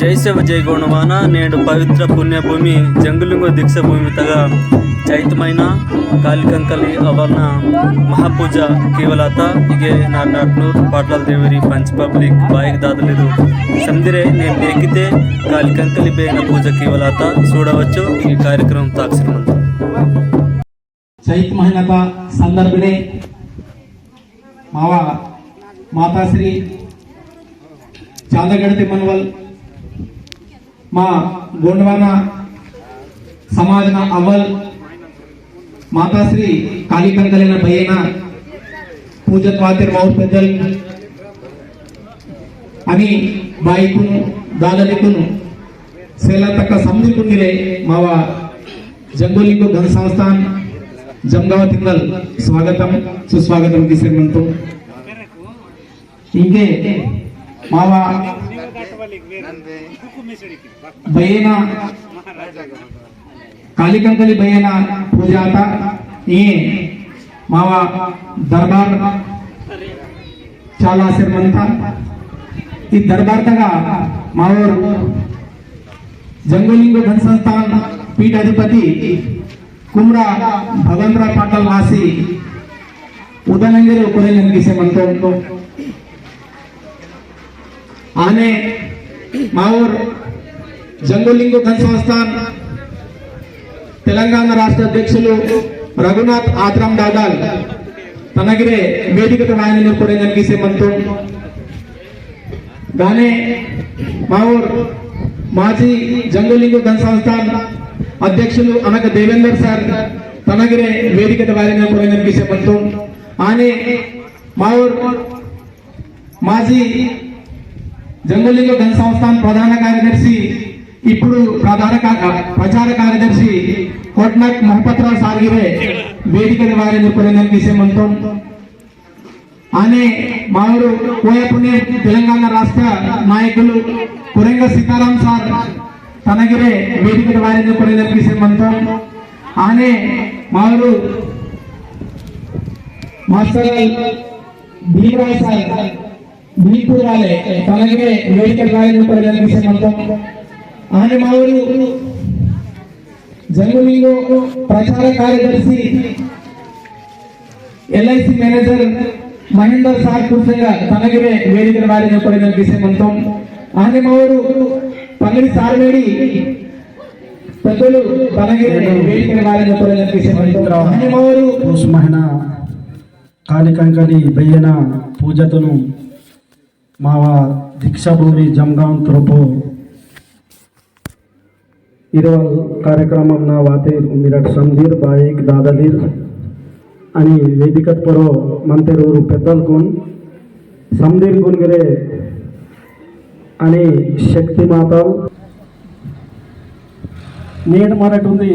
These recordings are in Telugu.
జైశవ జై గుణమాన నేడు పవిత్ర పుణ్యభూమి జంగులింగ దీక్ష భూమితగా చైతమైన కాళికంకలి అవర్ణ మహాపూజ కేవలత ఇగే నాట్నూర్ పాట్లాల దేవరి పంచ్ పబ్లిక్ బాయికి దాదలేదు సందిరే నేను లేకితే కాళికంకలి పేన పూజ కేవలత చూడవచ్చు ఈ కార్యక్రమం తాక్షరమంత చైత్ మహినత సందర్భనే మావా మాతాశ్రీ చాందగడ తిమ్మన్వల్ మా గోండవాన సమాజన అవల్ మాతాశ్రీ కాళీకంకలైన భయన పూజ పాతిర్ మౌర్ పెద్దల్ అని బాయికును దాదలికును శైల తక్క సంధికుందిలే మావ జంగులింగు ధన్ సంస్థాన్ జంగావ తిందల్ స్వాగతం సుస్వాగతం తీసేమంతు ఇంకే మావా भयना कालिकंकली पूजा था मावा दरबार चाला से मंथा ये दरबार तक आ मावर जंगलिंग को धनसंस्थान पीठ कुमरा भगवंतराव पाटल वासी उदयनगर उपनिषद से मंत्र आने మావూర్ జంగులింగు ధన సంస్థాన్ తెలంగాణ రాష్ట్ర అధ్యక్షులు రఘునాథ్ ఆత్రాం దాదాల్. తనగిరే వేదికత వాయన కొరేలని కిసే మనతో గానే మావూర్ మాజీ జంగులింగు ధన సంస్థాన్ అధ్యక్షులు అనక దేవేందర్ సార్ తనగిరే వేదిక వారిని కొరకు చెప్పంతో ఆనే మావూర్ మాజీ జంగులింగ ధన సంస్థాన్ ప్రధాన కార్యదర్శి ఇప్పుడు ప్రధాన ప్రచార కార్యదర్శి కోట్నాక్ మహపత్రావు సార్గిరే వేదిక వారిని కొరకు చెప్పంతో ఆనే మావూరు కోయపుణ్య తెలంగాణ రాష్ట్ర నాయకులు కురంగ సీతారాం సార్ తనగిరే వేదిక వారిని కొనగలిగే మనతో ఆనే మావూరు మాస్టర్ భీమరాయ్ సార్ మీకు రాలే తనకే వేదిక రాయని ప్రజలకి సమంతం. ఆయన మావరు జంగులీలో ప్రచార కార్యదర్శి ఎల్ఐసి మేనేజర్ మహేందర్ సార్ కూర్చగా తనకే వేదిక రాయని ప్రజలకి సమంతం. ఆయన మావరు పన్నెండు సార్ వేడి పెద్దలు తనకే వేదిక రాయని ప్రజలకి సమంతం. ఆయన మావరు కాళికంకని బయ్యన పూజతను మావా దీక్షాభూమి జమ్గాం తురపు. ఈరోజు నా వాతేరు మిరట్ సంధీర్ బాయిక్ దాదలీర్ అని వేదికత్ పొరో మంతెరూరు పెద్దల్కున్ సంధీర్ కొనుగరే అని శక్తి మాత నేను మనటుంది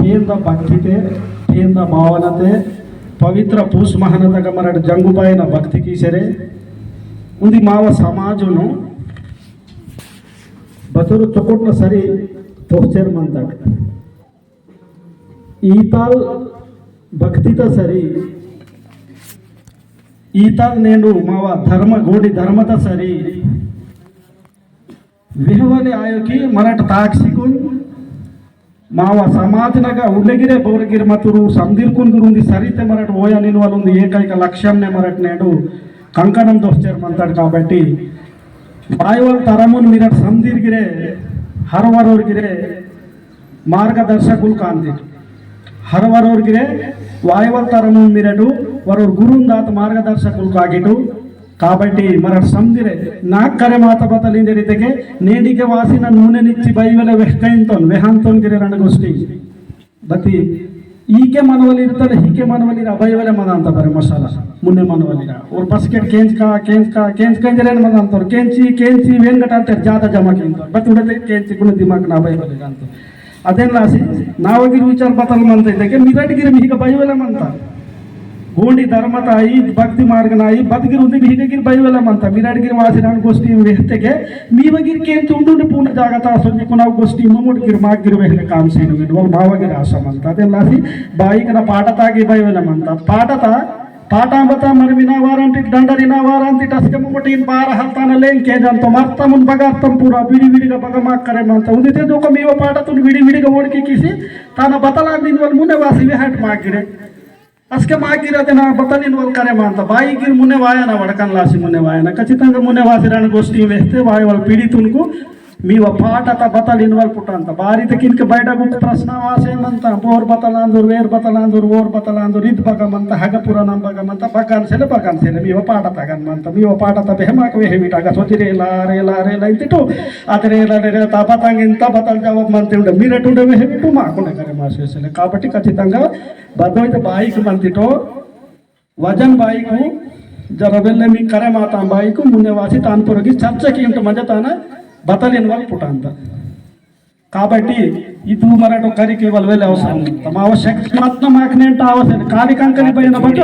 పేద భక్తితే పేద భావనతే పవిత్ర పూస్ మహనతగా మన జంగుపైన భక్తికి సరే ಉಂದಿ ಮಾವ ಸಮಾಜನು ಬತರು ಚೊಕೊಟ್ನ ಸರಿ ತೋರ್ಚೇರ್ ಮಂತಾಗ ಈತಾಲ್ ಭಕ್ತಿತ ಸರಿ ಈತಾಲ್ ನೇನು ಮಾವ ಧರ್ಮ ಗೋಡಿ ಧರ್ಮದ ಸರಿ ವಿಹವನೆ ಆಯೋಗಿ ಮರಾಠ ತಾಕ್ಸಿಗುನ್ ಮಾವ ಸಮಾಜನಾಗ ಉಳ್ಳಗಿರೆ ಬೌರಗಿರಿ ಮತ್ತು ಸಂದಿರ್ಕುನ್ ಗುರುಂದಿ ಸರಿತೆ ಮರಟ್ ಓಯ ನಿನ್ವಲೊಂದು ಏಕೈಕ ಲಕ್ಷ್ಯನ್ನೇ ಮರಟ್ నేడు ಕಂಕಣನ್ ದೋಸ್ತೇರ್ ಮಾತಾಡ್ ಕಾಬಡ್ಡಿ ವಾಯುವಲ್ ತರಮುನ್ ಮಿರಟ್ ಸಂದಿರ್ ಗಿರೇ, ಹರ್ವರೋರ್ ಗಿರೇ ಮಾರ್ಗದರ್ಶಕುಲ್ ಕಾಂತಿ ಹರ್ವರೋರ್ ಗಿರೇ, ವಾಯುವಲ್ ತರಮುನ್ ಮಿರಡು ವರೊರ್ ಗುರುಂದಾತು ಮಾರ್ಗದರ್ಶಕುಲ್ ಕಾಗಿಟ್ಟು ಕಾಬಡ್ಡಿ ಮರಟ್ ಸಂದಿರೆ ನಾಲ್ಕರೆ ಮಾತಾ ಬತಲಿಂದೆ ರೀತೆಗೆ ನೀಡಿಕೆ ವಾಸಿ ನುನೆ ನಿಂತಿ ಬೈವೆಲೆ ವೆಹ್ಟೈನ್ ತೋನ್ ಮೆಹನ್ ಬತಿ ಈಕೆ ಮನವಲ್ಲಿ ಇರ್ತದೆ ಹೀಗೆ ಮನವಲ್ಲಿ ಅಭಯವಲೆ ಮನ ಅಂತ ಬರೀ ಮಸಾಲ. ಮುನ್ನೆ ಮನವಲ್ಲಿ ಅವ್ರ ಬಸ್ಕೆಟ್ ಕೇಂಚ್ಕ ಕೇಂಚ್ಕ ಕೇಂಚ್ಕ ಅಂದ್ರೆ ಏನು ಮನ ಅಂತವ್ರು ಕೇಂಚಿ ಕೇಂಚಿ ವೇಂಗಟ ಅಂತ ಜಾದ ಜಮಾಕಿ ಅಂತ ಬಟ್ ಉಡತೆ ಕೇಂಚಿ ಗುಣ ದಿಮಾಕನ ಅಭಯವಲಿರ ಅಂತ. ಅದೇನ್ ಲಾಸಿ? ನಾವಾಗಿರೋ ವಿಚಾರ ಬತ್ತಲ್ ಮಂತ ಇದ್ದಕ್ಕೆ ಮಿರಟಗಿರಿ ಈಗ ಬಯವೆಲ್ಲ ಮಂತ ಹೂಡಿ ಧರ್ಮತಾಯಿ ಭಕ್ತಿ ಮಾರ್ಗನಾಯಿ ಬದುಕಿರುವುದು ಹೀಗಾಗಿ ಬೈವಲ್ಲ ಅಂತ ಮಿರಾಡ್ಗಿರಿ ವಾಸಿರಾನ್ ಗೋಷ್ಠಿ ವ್ಯವಸ್ಥೆಗೆ ನೀವಗಿರ್ಕೆ ಅಂತ ಉಂಡು ಪೂರ್ಣ ಜಾಗತ ಸೊನ್ನಿಕು ನಾವು ಗೋಷ್ಠಿ ಮುಮ್ಮುಡ್ಗಿರು ಮಾಗಿರುವ ಹೆಂಗೆ ಕಾಮಸೇನು ಇಡುವಲ್ ಭಾವಗಿರ ಆಸಮ ಅಂತ ಅದೆಲ್ಲಾಸಿ ಬಾಯಿಗನ ಪಾಠತಾಗಿ ಬೈವಲ್ಲ ಅಂತ ಪಾಠತ పాటాంబత మరి వినవారంటి దండరి నవారంతి టస్కముటి బార హల్తానలే ఇంకేదంత మర్తమున్ బగార్థం పూర విడివిడిగా బగమాక్కరే మంత ఉందితే దూకం ఇవ పాటతుడు విడివిడిగా ఓడికి కిసి తన బతలా దీని వల్ల ముందే వాసి విహాట్ మాకిడే ಅಷ್ಟೇ ಮಾಗಿರ ಅದನ್ನ ಬತ್ತಾನೇನು ಒಂದು ಕರೆ ಮಾಡ್ತ ಬಾಯಿಗಿರ್ ಮುನ್ನೆ ವಾಯನ ವಡಕನ್ ಲಾಸಿ ಮುನ್ನೆ ವಾಯನ ಖಚಿತಂಗ ಮುನ್ನೆ ವಾಸಿರಾಣ ಗೋಷ್ಠಿ ವೇಸ್ತೆ ವಾಯ್ ಪೀಡಿತುನ್ಕು మున్నే వాసిరాని గోష్ఠి వేస్తే వాయి వాళ్ళు పీడితునుకు మీ పాట బతలిన వాళ్ళు పుట్టంత బారిత కిందకి బయట గుర్తు ప్రశ్న వాసేమంత ಬೋರ್ ಬತಲಾಂದೂರ್ ವೇರ್ ಬತಲಾಂದೂರ್ ಓರ್ ಬತಲಾಂದೂರ್ ಇದ್ ಬಗಮಂತ ಹಗಪುರ ನಮ್ ಬಗಮಂತ ಬಗಾನ್ ಸೆಲೆ ಬಗಾನ್ ಸೆಲೆ ಮೀವ ಪಾಠ ತಗನ್ಮಂತ ಮೀವ ಪಾಠ ತ ಬೆಹಮಾಕ ವೆಹಮಿಟಾಗ ಸೊಜಿರೆ ಲಾರೆ ಲಾರೆ ಲೈತಿಟ್ಟು అతనే తా బతంగ ఇంత బతలు జవాబు మంతి ఉండే మీరెటుండే వెహమిటు మాకుండా కరే మాసేసలే కాబట్టి ఖచ్చితంగా బద్దమైతే బాయికి మంతిటో వజన్ బాయికు జర వెళ్ళే మీ కరే మాతాం బాయికు ముందే వాసి తాను పొరగి చర్చకి ఇంత మధ్య తాన बता వాళ్ళు वाले అంత కాబట్టి ఇప్పుడు మరొక కరికి వాళ్ళు వెళ్ళే అవసరం తమ ఆవశ్యక మాత్రం మాకు నేను తావసండి కాలికంకని పోయిన బట్టి